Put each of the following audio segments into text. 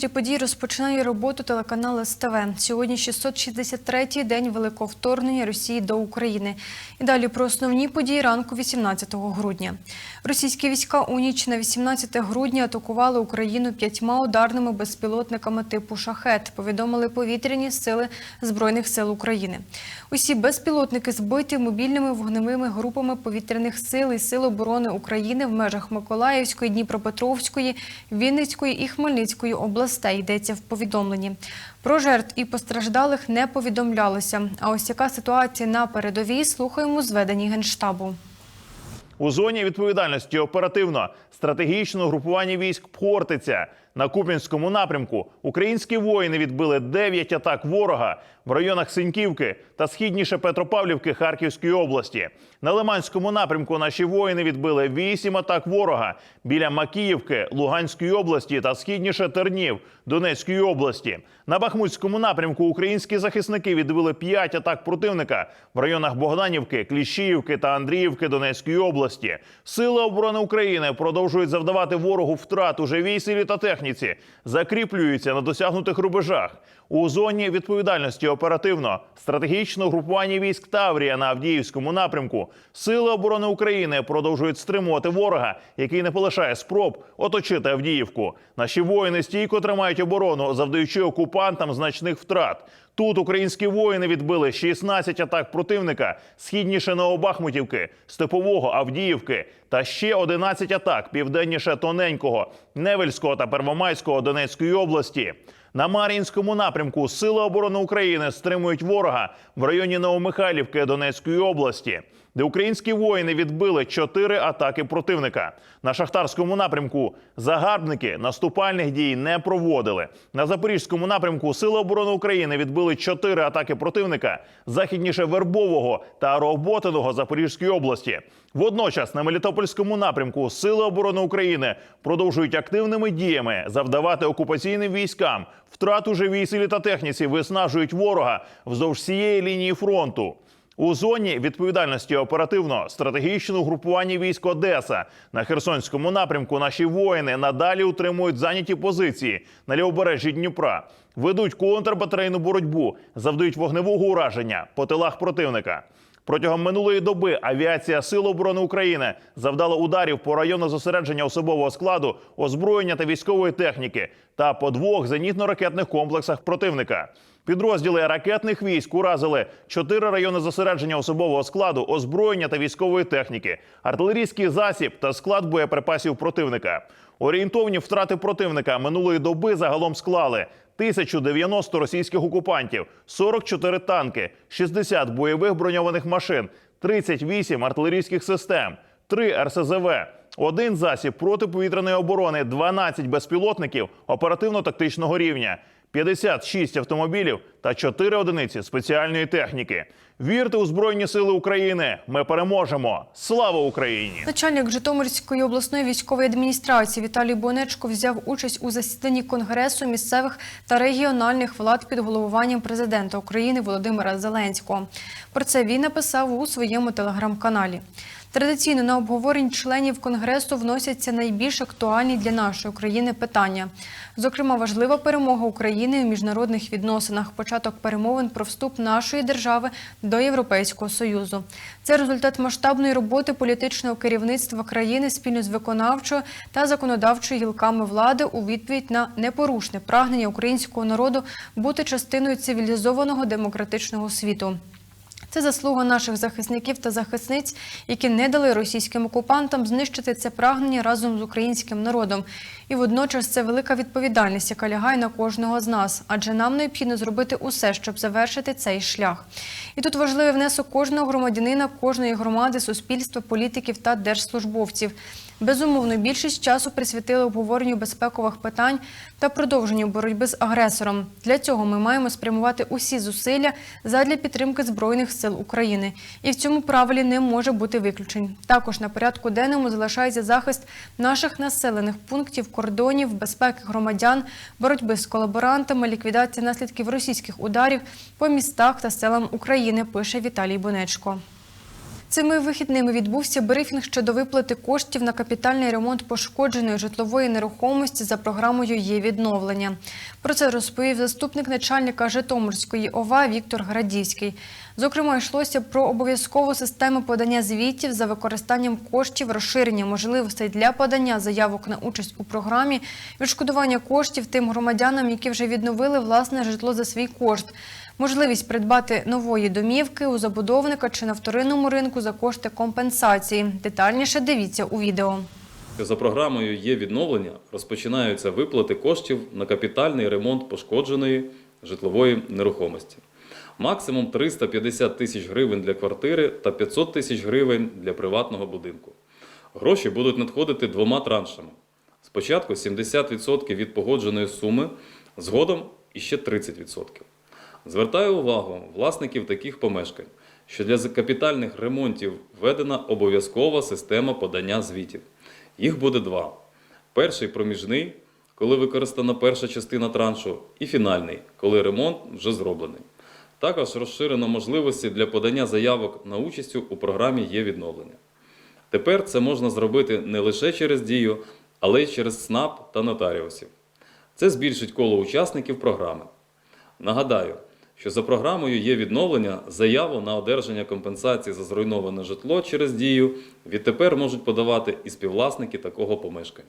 центрі подій розпочинає роботу телеканал СТВ. Сьогодні 663-й день великого вторгнення Росії до України. І далі про основні події ранку 18 грудня. Російські війська у ніч на 18 грудня атакували Україну п'ятьма ударними безпілотниками типу «Шахет», повідомили повітряні сили Збройних сил України. Усі безпілотники збиті мобільними вогневими групами повітряних сил і сил оборони України в межах Миколаївської, Дніпропетровської, Вінницької і Хмельницької областей. Йдеться в повідомленні. Про жертв і постраждалих не повідомлялося. А ось яка ситуація на передовій слухаємо зведені генштабу. У зоні відповідальності оперативно стратегічного групування військ Пхортиця на Куп'янському напрямку українські воїни відбили 9 атак ворога в районах Синьківки та східніше Петропавлівки Харківської області. На Лиманському напрямку наші воїни відбили 8 атак ворога біля Макіївки Луганської області та східніше Тернів Донецької області. На Бахмутському напрямку українські захисники відбили 5 атак противника в районах Богданівки, Кліщіївки та Андріївки Донецької області. Сили оборони України продовжують завдавати ворогу втрат у живій силі та техніці, закріплюються на досягнутих рубежах. У зоні відповідальності оперативно стратегічного групування військ Таврія на Авдіївському напрямку сили оборони України продовжують стримувати ворога, який не полишає спроб оточити Авдіївку. Наші воїни стійко тримають оборону, завдаючи окупантам значних втрат. Тут українські воїни відбили 16 атак противника східніше Новобахмутівки, Степового, Авдіївки та ще 11 атак південніше Тоненького, Невельського та Первомайського Донецької області. На Мар'їнському напрямку Сили оборони України стримують ворога в районі Новомихайлівки Донецької області, де українські воїни відбили чотири атаки противника. На шахтарському напрямку загарбники наступальних дій не проводили. На запорізькому напрямку Сили оборони України відбили чотири атаки противника західніше Вербового та Роботиного Запорізької області. Водночас на Мелітопольському напрямку Сили оборони України продовжують активними діями завдавати окупаційним військам втрату живій силі та техніці, виснажують ворога вздовж всієї лінії фронту. У зоні відповідальності оперативно стратегічного групування військ Одеса на Херсонському напрямку наші воїни надалі утримують зайняті позиції на лівобережжі Дніпра, ведуть контрбатарейну боротьбу, завдають вогневого ураження по тилах противника. Протягом минулої доби авіація Сил оборони України завдала ударів по району зосередження особового складу, озброєння та військової техніки та по двох зенітно-ракетних комплексах противника. Підрозділи ракетних військ уразили чотири райони зосередження особового складу, озброєння та військової техніки, артилерійський засіб та склад боєприпасів противника. Орієнтовні втрати противника минулої доби загалом склали 1090 російських окупантів, 44 танки, 60 бойових броньованих машин, 38 артилерійських систем, 3 РСЗВ, один засіб протиповітряної оборони, 12 безпілотників оперативно-тактичного рівня. 56 автомобілів та 4 одиниці спеціальної техніки. Вірте у Збройні Сили України! Ми переможемо! Слава Україні! Начальник Житомирської обласної військової адміністрації Віталій Бонечко взяв участь у засіданні Конгресу місцевих та регіональних влад під головуванням президента України Володимира Зеленського. Про це він написав у своєму телеграм-каналі. Традиційно на обговорень членів конгресу вносяться найбільш актуальні для нашої країни питання. Зокрема, важлива перемога України у міжнародних відносинах, початок перемовин про вступ нашої держави до Європейського союзу. Це результат масштабної роботи політичного керівництва країни спільно з виконавчою та законодавчою гілками влади у відповідь на непорушне прагнення українського народу бути частиною цивілізованого демократичного світу. Це заслуга наших захисників та захисниць, які не дали російським окупантам знищити це прагнення разом з українським народом. І водночас це велика відповідальність, яка лягає на кожного з нас, адже нам необхідно зробити усе, щоб завершити цей шлях. І тут важливий внесок кожного громадянина, кожної громади, суспільства, політиків та держслужбовців. Безумовно, більшість часу присвятили обговоренню безпекових питань та продовженню боротьби з агресором. Для цього ми маємо спрямувати усі зусилля задля підтримки збройних сил України. І в цьому правилі не може бути виключень. Також на порядку денному залишається захист наших населених пунктів, кордонів, безпеки громадян, боротьби з колаборантами, ліквідація наслідків російських ударів по містах та селам України. Пише Віталій Бонечко. Цими вихідними відбувся брифінг щодо виплати коштів на капітальний ремонт пошкодженої житлової нерухомості за програмою «Є відновлення». Про це розповів заступник начальника Житомирської ОВА Віктор Градівський. Зокрема, йшлося про обов'язкову систему подання звітів за використанням коштів, розширення можливостей для подання заявок на участь у програмі, відшкодування коштів тим громадянам, які вже відновили власне житло за свій кошт, можливість придбати нової домівки у забудовника чи на вторинному ринку за кошти компенсації. Детальніше дивіться у відео. За програмою є відновлення, розпочинаються виплати коштів на капітальний ремонт пошкодженої житлової нерухомості. Максимум 350 тисяч гривень для квартири та 500 тисяч гривень для приватного будинку. Гроші будуть надходити двома траншами. Спочатку 70% від погодженої суми, згодом іще 30%. Звертаю увагу власників таких помешкань, що для капітальних ремонтів введена обов'язкова система подання звітів. Їх буде два: перший проміжний, коли використана перша частина траншу, і фінальний, коли ремонт вже зроблений. Також розширено можливості для подання заявок на участь у програмі є відновлення. Тепер це можна зробити не лише через дію, але й через СНАП та нотаріусів. Це збільшить коло учасників програми. Нагадаю, що за програмою є відновлення, заяву на одержання компенсації за зруйноване житло через дію відтепер можуть подавати і співвласники такого помешкання.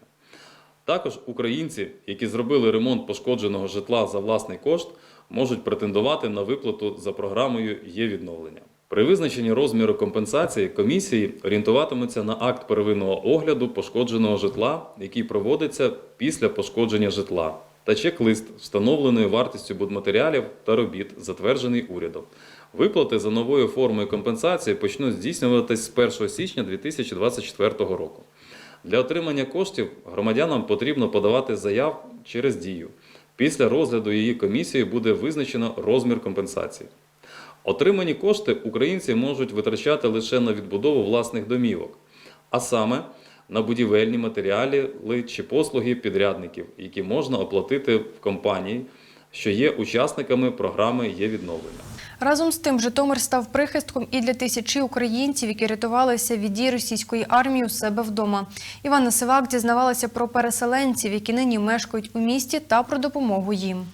Також українці, які зробили ремонт пошкодженого житла за власний кошт, можуть претендувати на виплату за програмою є відновлення. При визначенні розміру компенсації комісії орієнтуватимуться на акт первинного огляду пошкодженого житла, який проводиться після пошкодження житла, та чек-лист встановленої вартістю будматеріалів та робіт, затверджений урядом. Виплати за новою формою компенсації почнуть здійснюватись з 1 січня 2024 року. Для отримання коштів громадянам потрібно подавати заяв через дію. Після розгляду її комісії буде визначено розмір компенсації. Отримані кошти українці можуть витрачати лише на відбудову власних домівок, а саме на будівельні матеріали чи послуги підрядників, які можна оплатити в компанії, що є учасниками програми є відновлення. Разом з тим, Житомир став прихистком і для тисячі українців, які рятувалися від дій російської армії у себе вдома. Івана Сивак дізнавалася про переселенців, які нині мешкають у місті, та про допомогу їм.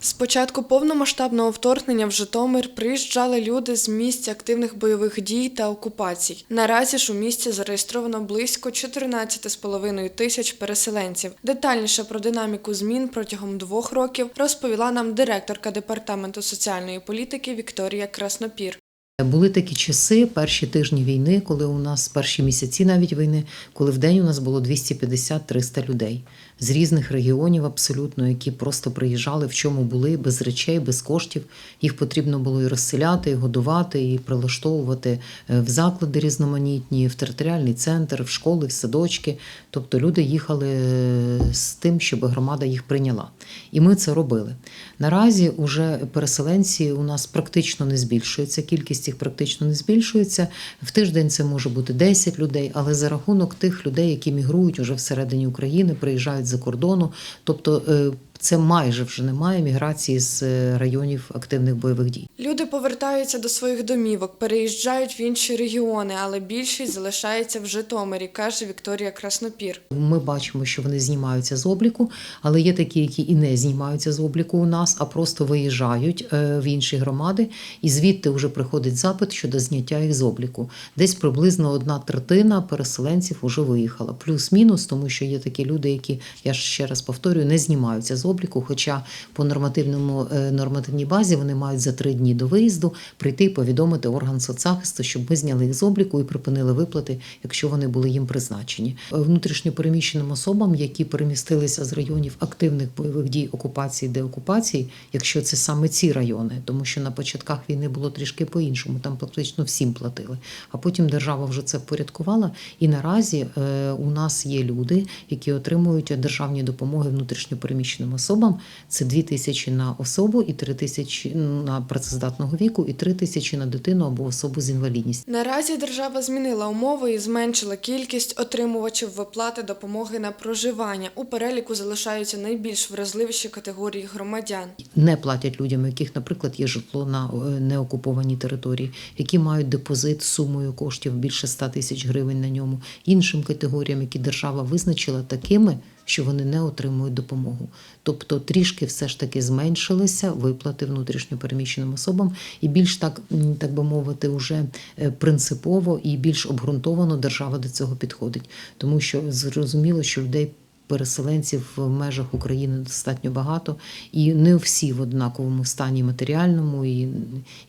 З початку повномасштабного вторгнення в Житомир приїжджали люди з місць активних бойових дій та окупацій. Наразі ж у місті зареєстровано близько 14,5 тисяч переселенців. Детальніше про динаміку змін протягом двох років розповіла нам директорка департаменту соціальної політики Вікторія Краснопір. Були такі часи, перші тижні війни, коли у нас перші місяці навіть війни, коли в день у нас було 250-300 людей з різних регіонів, абсолютно, які просто приїжджали, в чому були, без речей, без коштів. Їх потрібно було і розселяти, і годувати, і прилаштовувати е, в заклади різноманітні, в територіальний центр, в школи, в садочки. Тобто люди їхали е, з тим, щоб громада їх прийняла. І ми це робили. Наразі уже переселенці у нас практично не збільшується, кількість їх практично не збільшується. В тиждень це може бути 10 людей, але за рахунок тих людей, які мігрують уже всередині України, приїжджають за кордону. Тобто е, це майже вже немає міграції з е, районів активних бойових дій. Люди повертаються до своїх домівок, переїжджають в інші регіони, але більшість залишається в Житомирі, каже Вікторія Краснопір. Ми бачимо, що вони знімаються з обліку, але є такі, які і не знімаються з обліку у нас, а просто виїжджають е, в інші громади, і звідти вже приходить запит щодо зняття їх з обліку. Десь приблизно одна третина переселенців вже виїхала. Плюс-мінус, тому що є такі люди, які я ще раз повторюю, не знімаються з обліку. Хоча по нормативному е, нормативній базі вони мають за три дні до виїзду прийти і повідомити орган соцзахисту, щоб ми зняли їх з обліку і припинили виплати, якщо вони були їм призначені. Е, Внутрішньо переміщеним особам, які перемістилися з районів активних бойових дій, окупації, деокупації, якщо це саме ці райони, тому що на початках війни було трішки по-іншому, там практично всім платили. А потім держава вже це впорядкувала. І наразі е, у нас є люди, які отримують державні допомоги внутрішньо переміщеним особам це 2 тисячі на особу і 3 тисячі на працездатного віку, і 3 тисячі на дитину або особу з інвалідністю. Наразі держава змінила умови і зменшила кількість отримувачів виплати допомоги на проживання. У переліку залишаються найбільш вразливіші категорії громадян. не платять людям, у яких, наприклад, є житло на е, неокупованій території, які мають депозит сумою коштів більше 100 тисяч гривень на ньому, іншим категоріям, які держава визначила такими, що вони не отримують допомогу. Тобто трішки все ж таки зменшилися виплати внутрішньопереміщеним особам, і більш так, так би мовити, вже е, принципово і більш обґрунтовано держава до цього підходить, тому що зрозуміло, що людей. Переселенців в межах України достатньо багато, і не всі в однаковому стані матеріальному і,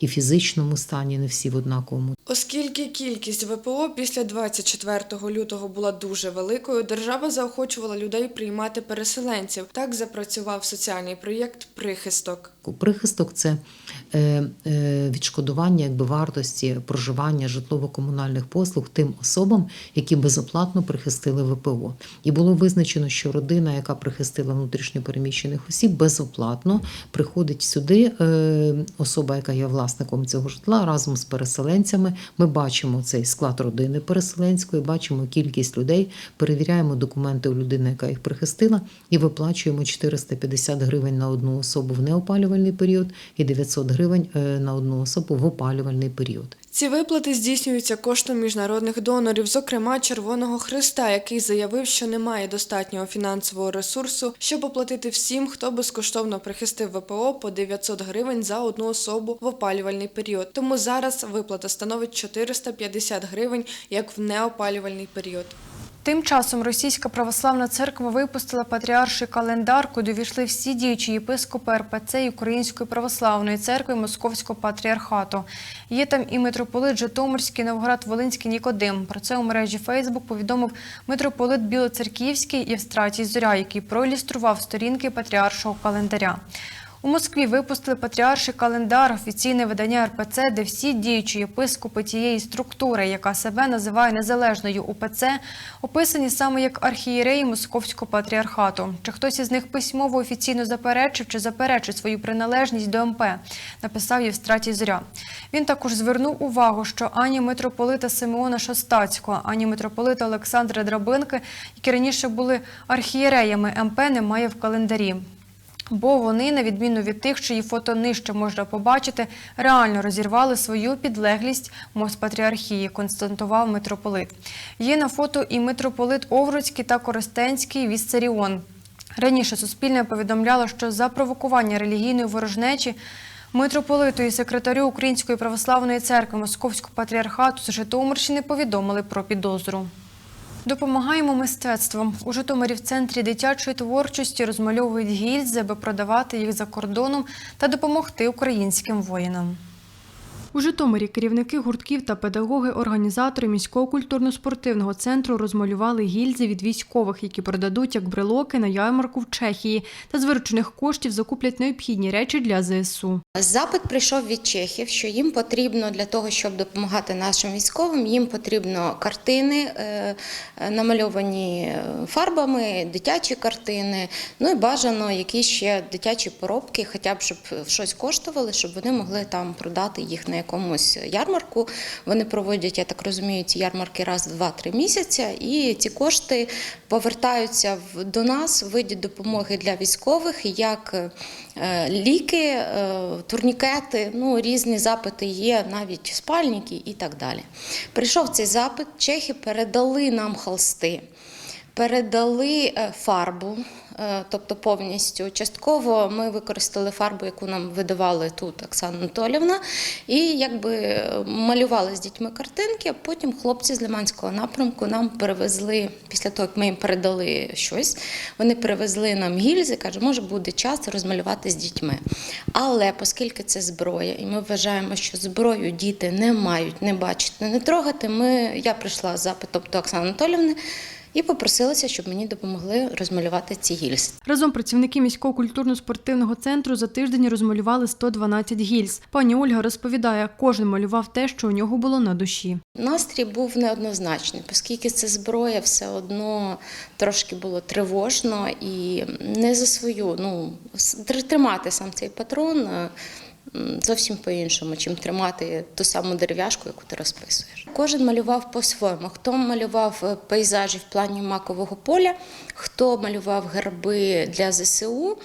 і фізичному стані, не всі в однаковому. Оскільки кількість ВПО після 24 лютого була дуже великою, держава заохочувала людей приймати переселенців. Так запрацював соціальний проєкт Прихисток. Прихисток це е, е, відшкодування якби вартості проживання житлово-комунальних послуг тим особам, які безоплатно прихистили ВПО. І було визначено, що родина, яка прихистила внутрішньопереміщених осіб, безоплатно приходить сюди. е, Особа, яка є власником цього житла, разом з переселенцями. Ми бачимо цей склад родини переселенської, бачимо кількість людей, перевіряємо документи у людини, яка їх прихистила, і виплачуємо 450 гривень на одну особу в неопалювальний період і 900 гривень е, на одну особу в опалювальний період. Ці виплати здійснюються коштом міжнародних донорів, зокрема Червоного Христа, який заявив, що немає достатнього фінансового ресурсу, щоб оплатити всім, хто безкоштовно прихистив ВПО по 900 гривень за одну особу в опалювальний період. Тому зараз виплата становить 450 гривень, як в неопалювальний період. Тим часом Російська православна церква випустила патріарший календар, куди війшли всі діючі єпископи РПЦ і Української православної церкви Московського патріархату. Є там і митрополит Житомирський, Новгород-Волинський Нікодим. Про це у мережі Фейсбук повідомив митрополит Білоцерківський Євстратій Зоря, який проілюстрував сторінки патріаршого календаря. У Москві випустили патріарший календар, офіційне видання РПЦ, де всі діючі єпископи тієї структури, яка себе називає незалежною УПЦ, описані саме як архієреї Московського патріархату. Чи хтось із них письмово офіційно заперечив чи заперечить свою приналежність до МП, написав Євстратій Зоря. Він також звернув увагу, що ані митрополита Симеона Шостацького, ані митрополита Олександра Драбинки, які раніше були архієреями МП, немає в календарі. Бо вони, на відміну від тих, чиї фото нижче можна побачити, реально розірвали свою підлеглість Моспатріархії, констатував митрополит. Є на фото і митрополит Овруцький та Коростенський Віссаріон. Раніше Суспільне повідомляло, що за провокування релігійної ворожнечі митрополиту і секретарю Української православної церкви Московського патріархату з Житомирщини повідомили про підозру. Допомагаємо мистецтвом. У Житомирі в центрі дитячої творчості розмальовують гільзи, аби продавати їх за кордоном та допомогти українським воїнам. У Житомирі керівники гуртків та педагоги, організатори міського культурно-спортивного центру розмалювали гільзи від військових, які продадуть як брелоки на ярмарку в Чехії, та з виручених коштів закуплять необхідні речі для ЗСУ. Запит прийшов від чехів, що їм потрібно для того, щоб допомагати нашим військовим, їм потрібно картини, е, е, намальовані е, фарбами, дитячі картини. Ну і бажано якісь ще дитячі поробки, хоча б щоб щось коштували, щоб вони могли там продати їх на якомусь ярмарку. Вони проводять, я так розумію, ці ярмарки раз 2-3 місяці, і ці кошти повертаються до нас в виді допомоги для військових, як ліки, турнікети, ну різні запити є, навіть спальники і так далі. Прийшов цей запит, чехи передали нам холсти, передали е, фарбу. Е, Тобто повністю частково ми використали фарбу, яку нам видавали тут Оксана Анатолівна, і якби е, малювали з дітьми картинки. А потім хлопці з Лиманського напрямку нам перевезли після того, як ми їм передали щось. Вони перевезли нам гільзи, каже, може буде час розмалювати з дітьми. Але оскільки це зброя, і ми вважаємо, що зброю діти не мають не бачити, не трогати. Ми я прийшла з запитом до Оксани Анатолівни. І попросилася, щоб мені допомогли розмалювати ці гільзи. Разом працівники міського культурно-спортивного центру за тиждень розмалювали 112 гільз. Пані Ольга розповідає, кожен малював те, що у нього було на душі. Настрій був неоднозначний, оскільки це зброя, все одно трошки було тривожно і не за свою. Ну тримати сам цей патрон е, зовсім по-іншому, чим тримати ту саму дерев'яшку, яку ти розписуєш. Кожен малював по-своєму. Хто малював е, пейзажі в плані макового поля, хто малював герби для ЗСУ.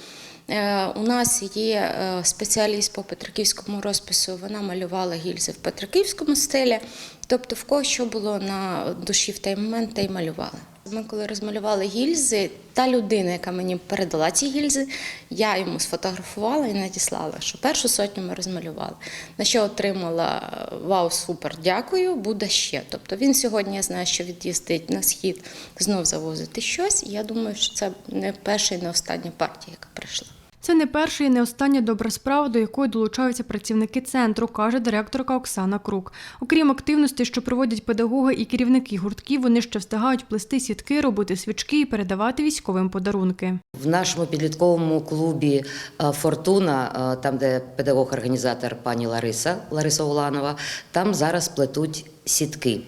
Е, У нас є е, спеціаліст по Петриківському розпису. Вона малювала гільзи в Петриківському стилі. Тобто, в кого що було на душі в той момент, те й малювали. Ми коли розмалювали гільзи, та людина, яка мені передала ці гільзи, я йому сфотографувала і надіслала, що першу сотню ми розмалювали. На що отримала вау, супер, дякую, буде ще. Тобто він сьогодні я знаю, що від'їздить на схід знов завозити щось. І я думаю, що це не перша і не остання партія, яка прийшла. Це не перша і не остання добра справа, до якої долучаються працівники центру, каже директорка Оксана Крук. Окрім активності, що проводять педагоги і керівники гуртків, вони ще встигають плести сітки, робити свічки і передавати військовим подарунки. В нашому підлітковому клубі е, Фортуна, е, там де педагог-організатор пані Лариса Лариса Уланова, там зараз плетуть сітки.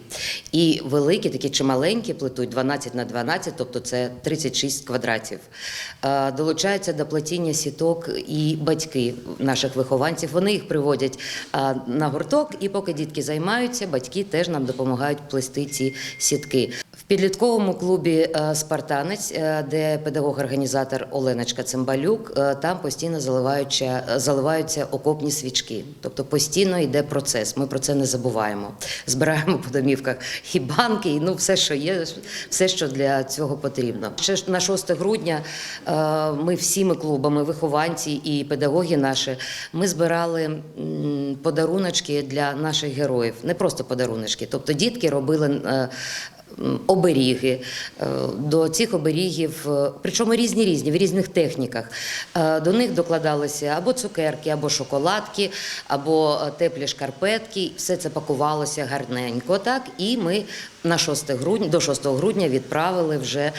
І великі, такі чи маленькі плетуть 12 на 12, тобто це 36 квадратів. Е, Долучаються до плетіння сіток і батьки наших вихованців. Вони їх приводять е, на гурток, і поки дітки займаються, батьки теж нам допомагають плести ці сітки. Підлітковому клубі е, Спартанець, е, де педагог-організатор Оленочка Цимбалюк, е, там постійно заливаються, заливаються окопні свічки. Тобто постійно йде процес. Ми про це не забуваємо. Збираємо по домівках і банки, і ну все, що є, все, що для цього потрібно. Ще на 6 грудня ми всіми клубами, вихованці і педагоги наші, ми збирали подаруночки для наших героїв. Не просто подаруночки. Тобто дітки робили. Оберіги Е, до цих оберігів, е, причому різні різні в різних техніках. Е, До них докладалися або цукерки, або шоколадки, або теплі шкарпетки. Все це пакувалося гарненько. Так і ми на 6 грудня до 6 грудня відправили вже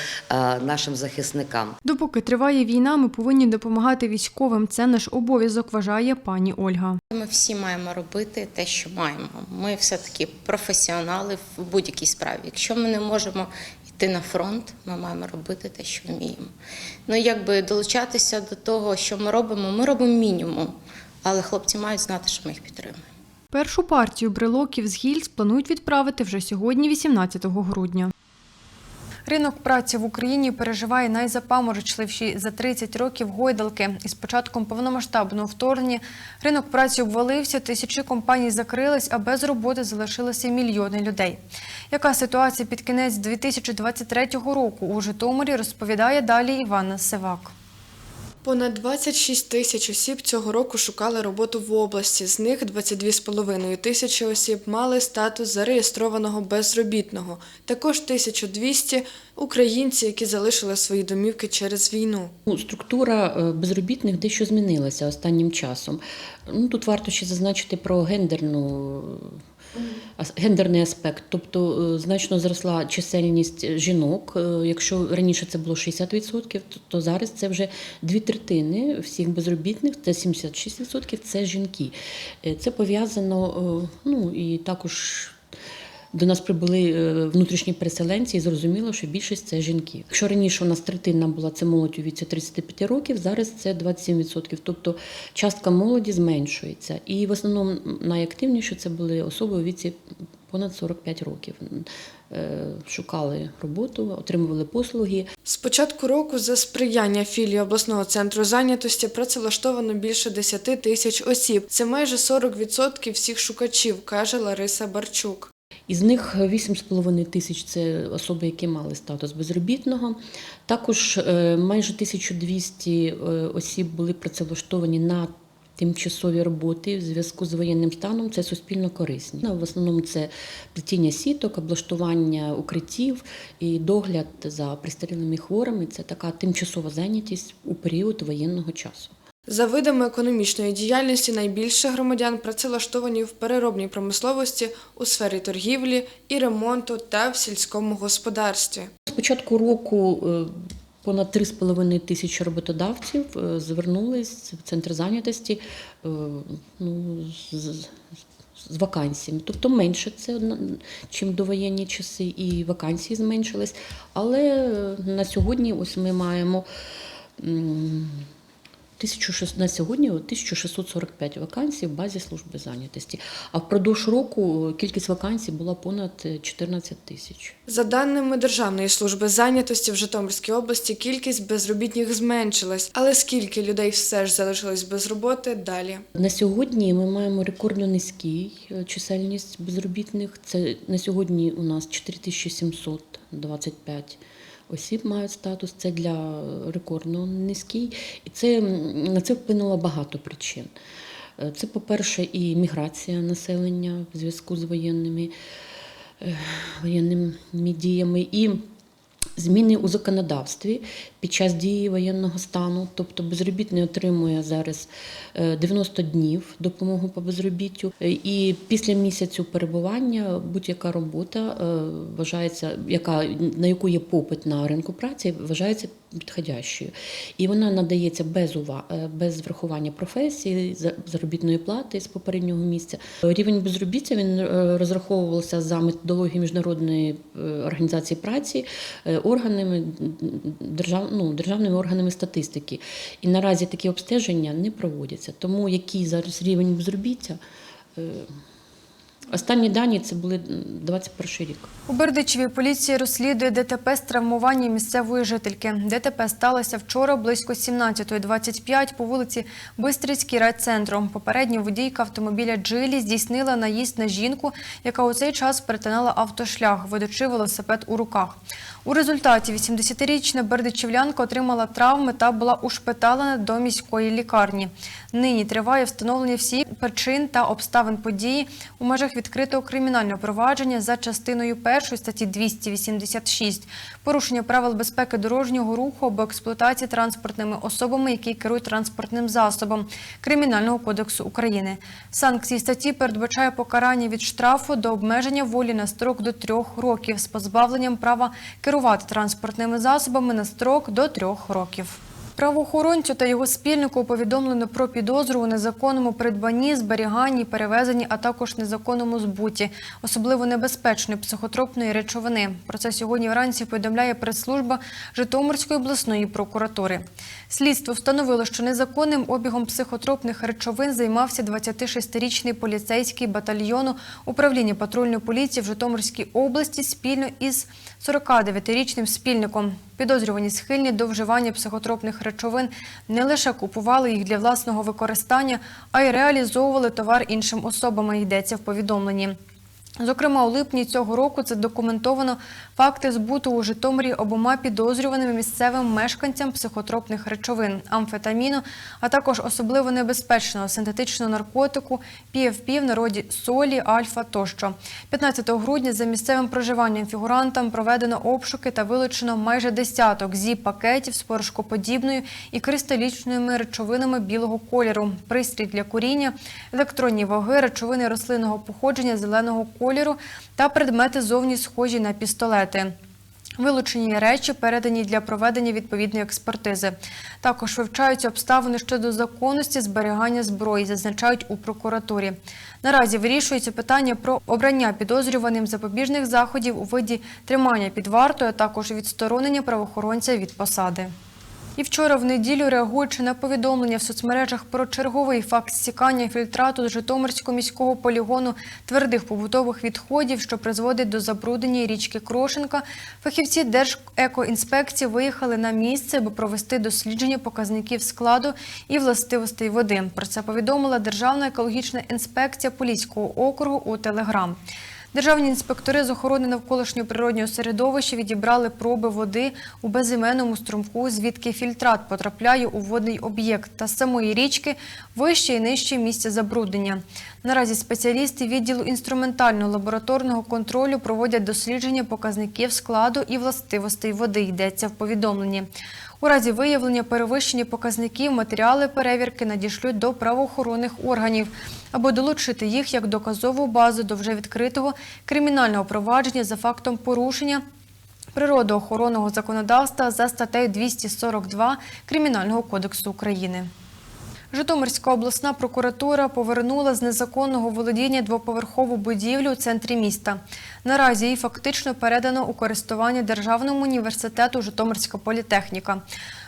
нашим захисникам. Допоки триває війна, ми повинні допомагати військовим. Це наш обов'язок, вважає пані Ольга. Ми всі маємо робити те, що маємо. Ми все-таки професіонали в будь-якій справі. Якщо ми не можемо йти на фронт, ми маємо робити те, що вміємо. Ну, якби долучатися до того, що ми робимо, ми робимо мінімум, але хлопці мають знати, що ми їх підтримуємо. Першу партію брелоків з гільз планують відправити вже сьогодні, 18 грудня. Ринок праці в Україні переживає найзапаморочливіші за 30 років гойдалки. Із початком повномасштабного вторгнення ринок праці обвалився, тисячі компаній закрились, а без роботи залишилися мільйони людей. Яка ситуація під кінець 2023 року у Житомирі розповідає далі Івана Севак. Понад 26 тисяч осіб цього року шукали роботу в області. З них 22,5 тисячі осіб мали статус зареєстрованого безробітного. Також 1200 – українці, які залишили свої домівки через війну. Ну, Структура е, безробітних дещо змінилася останнім часом. Ну, тут варто ще зазначити про гендерну. Гендерний аспект, тобто е, значно зросла чисельність жінок. Е, Якщо раніше це було 60%, то- зараз це вже дві третини всіх безробітних, це 76%, це жінки. Е, Це пов'язано, ну і також до нас прибули е, внутрішні переселенці, і зрозуміло, що більшість це жінки. Якщо раніше у нас третина була це молодь у віці 35 років, зараз це 27%. Тобто частка молоді зменшується. І в основному найактивніші це були особи у віці понад 45 років. Е, Шукали роботу, отримували послуги. З початку року за сприяння філії обласного центру зайнятості працевлаштовано більше 10 тисяч осіб. Це майже 40% всіх шукачів, каже Лариса Барчук. Із них 8,5 тисяч це особи, які мали статус безробітного. Також е, майже 1200 е, осіб були працевлаштовані на тимчасові роботи в зв'язку з воєнним станом. Це суспільно корисні. Ну, В основному це плетіння сіток, облаштування укриттів і догляд за пристарілими хворими. Це така тимчасова зайнятість у період воєнного часу. За видами економічної діяльності найбільше громадян працевлаштовані в переробній промисловості, у сфері торгівлі і ремонту та в сільському господарстві. З початку року е, понад 3,5 тисячі роботодавців е, звернулись в центр зайнятості е, ну, з, вакансіями. Тобто менше це чим довоєнні часи, і вакансії зменшились. Але на сьогодні ось ми маємо. М, 1600 на сьогодні 1645 вакансій в базі служби зайнятості. А впродовж року кількість вакансій була понад е, 14 тисяч. За даними Державної служби зайнятості в Житомирській області, кількість безробітних зменшилась, але скільки людей все ж залишилось без роботи далі. На сьогодні ми маємо рекордно низький е, чисельність безробітних. Це на сьогодні у нас 4725 осіб мають статус. Це для рекордно низький. І це на це вплинуло багато причин. Е, Це, по-перше, і міграція населення в зв'язку з воєнними, е, воєнними діями. І Зміни у законодавстві під час дії воєнного стану, тобто безробітний отримує зараз е, 90 днів допомогу по безробіттю, Е, і після місяцю перебування будь-яка робота е, вважається, яка на яку є попит на ринку праці, вважається підходящою. І вона надається без ува е, без врахування професії, за- заробітної плати з попереднього місця. Рівень безробіття він е, розраховувався за методологією міжнародної е, організації праці органами держав, ну, державними органами статистики. І наразі такі обстеження не проводяться. Тому який зараз рівень безробіття? Останні дані це були 21 рік. У Бердичеві поліція розслідує ДТП з травмуванням місцевої жительки. ДТП сталося вчора близько 17.25 по вулиці Бистрицькій райцентру. Попередньо водійка автомобіля Джилі здійснила наїзд на жінку, яка у цей час перетинала автошлях, ведучи велосипед у руках. У результаті 80-річна бердичівлянка отримала травми та була ушпиталена до міської лікарні. Нині триває встановлення всіх причин та обставин події у межах відкритого кримінального провадження за частиною 1 статті 286 порушення правил безпеки дорожнього руху або експлуатації транспортними особами, які керують транспортним засобом Кримінального кодексу України. Санкції статті передбачає покарання від штрафу до обмеження волі на строк до трьох років з позбавленням права керувати транспортними засобами на строк до трьох років. Правоохоронцю та його спільнику повідомлено про підозру у незаконному придбанні, зберіганні, перевезенні, а також незаконному збуті, особливо небезпечної психотропної речовини. Про це сьогодні вранці повідомляє прес-служба Житомирської обласної прокуратури. Слідство встановило, що незаконним обігом психотропних речовин займався 26-річний поліцейський батальйону управління патрульної поліції в Житомирській області спільно із 49-річним спільником. Підозрювані схильні до вживання психотропних речовин не лише купували їх для власного використання, а й реалізовували товар іншим особам, йдеться в повідомленні. Зокрема, у липні цього року це документовано факти збуту у Житомирі обома підозрюваними місцевим мешканцям психотропних речовин, амфетаміну, а також особливо небезпечного синтетичного наркотику, PFP в народі солі, альфа тощо. 15 грудня за місцевим проживанням фігурантам проведено обшуки та вилучено майже десяток зіп-пакетів з порошкоподібною і кристалічними речовинами білого кольору, пристрій для куріння, електронні ваги, речовини рослинного походження зеленого кольору та предмети зовні схожі на пістолети. Вилучені речі передані для проведення відповідної експертизи. Також вивчаються обставини щодо законності зберігання зброї, зазначають у прокуратурі. Наразі вирішується питання про обрання підозрюваним запобіжних заходів у виді тримання під вартою, а також відсторонення правоохоронця від посади. І вчора в неділю, реагуючи на повідомлення в соцмережах про черговий факт стікання фільтрату з Житомирського міського полігону твердих побутових відходів, що призводить до забруднення річки Крошенка, фахівці Держекоінспекції виїхали на місце, аби провести дослідження показників складу і властивостей води. Про це повідомила Державна екологічна інспекція Поліського округу у Телеграм. Державні інспектори з охорони навколишнього природнього середовища відібрали проби води у безіменному струмку, звідки фільтрат потрапляє у водний об'єкт та з самої річки вище і нижче місця забруднення. Наразі спеціалісти відділу інструментального лабораторного контролю проводять дослідження показників складу і властивостей води, йдеться в повідомленні. У разі виявлення перевищення показників матеріали перевірки надішлють до правоохоронних органів, аби долучити їх як доказову базу до вже відкритого кримінального провадження за фактом порушення природоохоронного законодавства за статтею 242 Кримінального кодексу України. Житомирська обласна прокуратура повернула з незаконного володіння двоповерхову будівлю у центрі міста. Наразі її фактично передано у користування Державному університету Житомирська політехніка.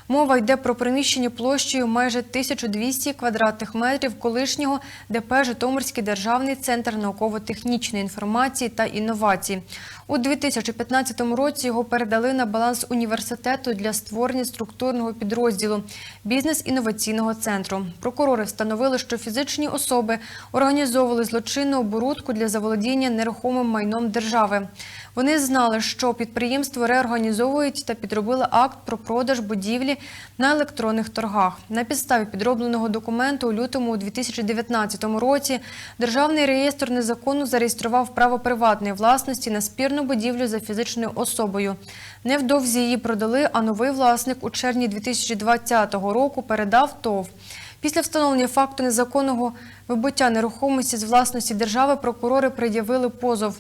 Мова йде про приміщення площею майже 1200 квадратних метрів колишнього ДП Житомирський державний центр науково-технічної інформації та інновацій. У 2015 році його передали на баланс університету для створення структурного підрозділу бізнес-інноваційного центру. Прокурори встановили, що фізичні особи організовували злочинну оборудку для заволодіння нерухомим майном держави. Вони знали, що підприємство реорганізовують та підробили акт про продаж будівлі на електронних торгах. На підставі підробленого документу у лютому 2019 році Державний реєстр незаконно зареєстрував право приватної власності на спірну будівлю за фізичною особою. Невдовзі її продали, а новий власник у червні 2020 року передав ТОВ. Після встановлення факту незаконного вибуття нерухомості з власності держави прокурори пред'явили позов.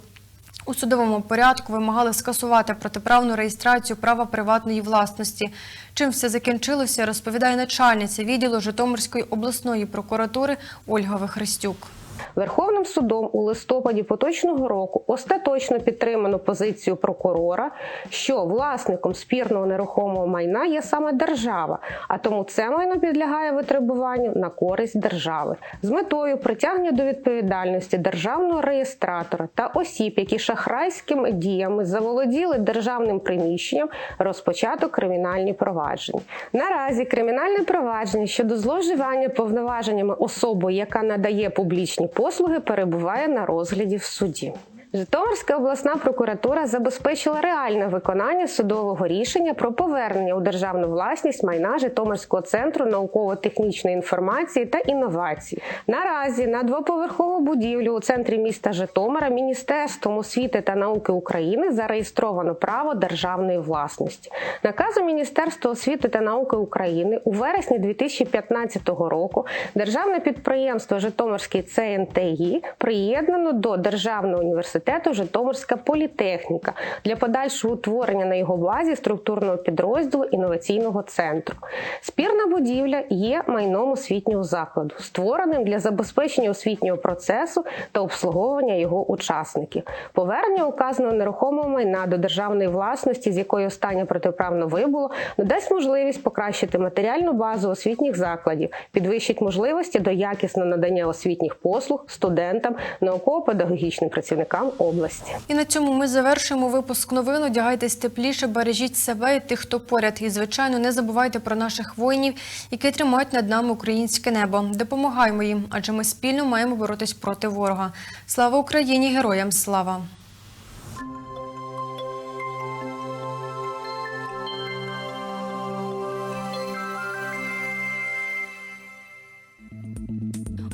У судовому порядку вимагали скасувати протиправну реєстрацію права приватної власності. Чим все закінчилося, розповідає начальниця відділу Житомирської обласної прокуратури Ольга Вихрестюк. Верховним судом у листопаді поточного року остаточно підтримано позицію прокурора, що власником спірного нерухомого майна є саме держава, а тому це майно підлягає витребуванню на користь держави з метою притягнення до відповідальності державного реєстратора та осіб, які шахрайськими діями заволоділи державним приміщенням, розпочато кримінальні провадження. Наразі кримінальне провадження щодо зловживання повноваженнями особи, яка надає публічні послуги, перебуває на розгляді в суді. Житомирська обласна прокуратура забезпечила реальне виконання судового рішення про повернення у державну власність майна Житомирського центру науково-технічної інформації та інновацій. Наразі на двоповерхову будівлю у центрі міста Житомира Міністерством освіти та науки України зареєстровано право державної власності. Наказом Міністерства освіти та науки України у вересні 2015 року державне підприємство Житомирський ЦНТІ приєднано до Державного університету Житомирська політехніка для подальшого утворення на його базі структурного підрозділу інноваційного центру. Спірна будівля є майном освітнього закладу, створеним для забезпечення освітнього процесу та обслуговування його учасників. Повернення указаного нерухомого майна до державної власності, з якої останнє протиправно вибуло, надасть можливість покращити матеріальну базу освітніх закладів, підвищить можливості до якісного надання освітніх послуг студентам, науково-педагогічним працівникам області. І на цьому ми завершуємо випуск новин. Одягайтесь тепліше, бережіть себе і тих, хто поряд. І, звичайно, не забувайте про наших воїнів, які тримають над нами українське небо. Допомагаємо їм, адже ми спільно маємо боротись проти ворога. Слава Україні! Героям слава!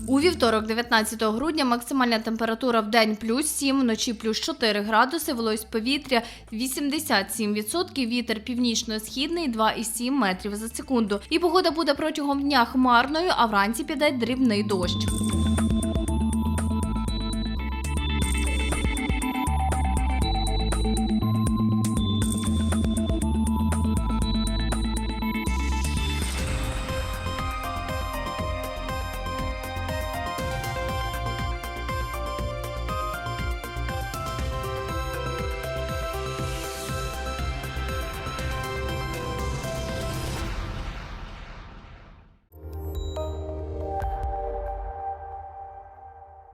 У вівторок, 19 грудня, максимальна температура в день плюс 7, вночі плюс 4 градуси, вологість повітря 87%, вітер північно-східний 2,7 метрів за секунду. І погода буде протягом дня хмарною, а вранці піде дрібний дощ.